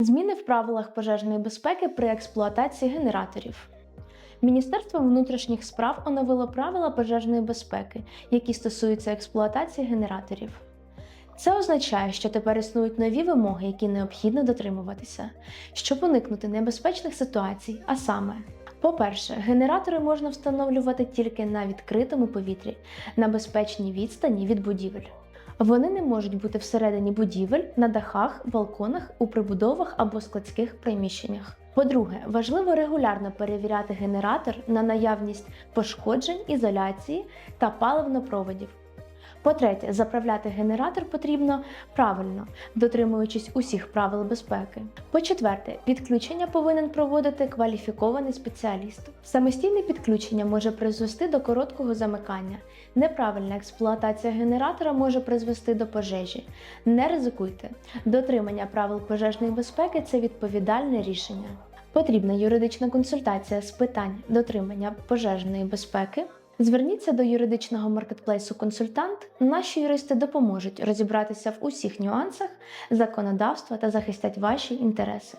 Зміни в правилах пожежної безпеки при експлуатації генераторів. Міністерство внутрішніх справ оновило правила пожежної безпеки, які стосуються експлуатації генераторів. Це означає, що тепер існують нові вимоги, які необхідно дотримуватися, щоб уникнути небезпечних ситуацій, а саме. По-перше, генератори можна встановлювати тільки на відкритому повітрі, на безпечній відстані від будівель. Вони не можуть бути всередині будівель, на дахах, балконах, у прибудовах або складських приміщеннях. По-друге, важливо регулярно перевіряти генератор на наявність пошкоджень, ізоляції та паливнопроводів. По-третє, заправляти генератор потрібно правильно, дотримуючись усіх правил безпеки. По-четверте, підключення повинен проводити кваліфікований спеціаліст. Самостійне підключення може призвести до короткого замикання. Неправильна експлуатація генератора може призвести до пожежі. Не ризикуйте. Дотримання правил пожежної безпеки це відповідальне рішення. Потрібна юридична консультація з питань дотримання пожежної безпеки. Зверніться до юридичного маркетплейсу консультант. Наші юристи допоможуть розібратися в усіх нюансах законодавства та захистять ваші інтереси.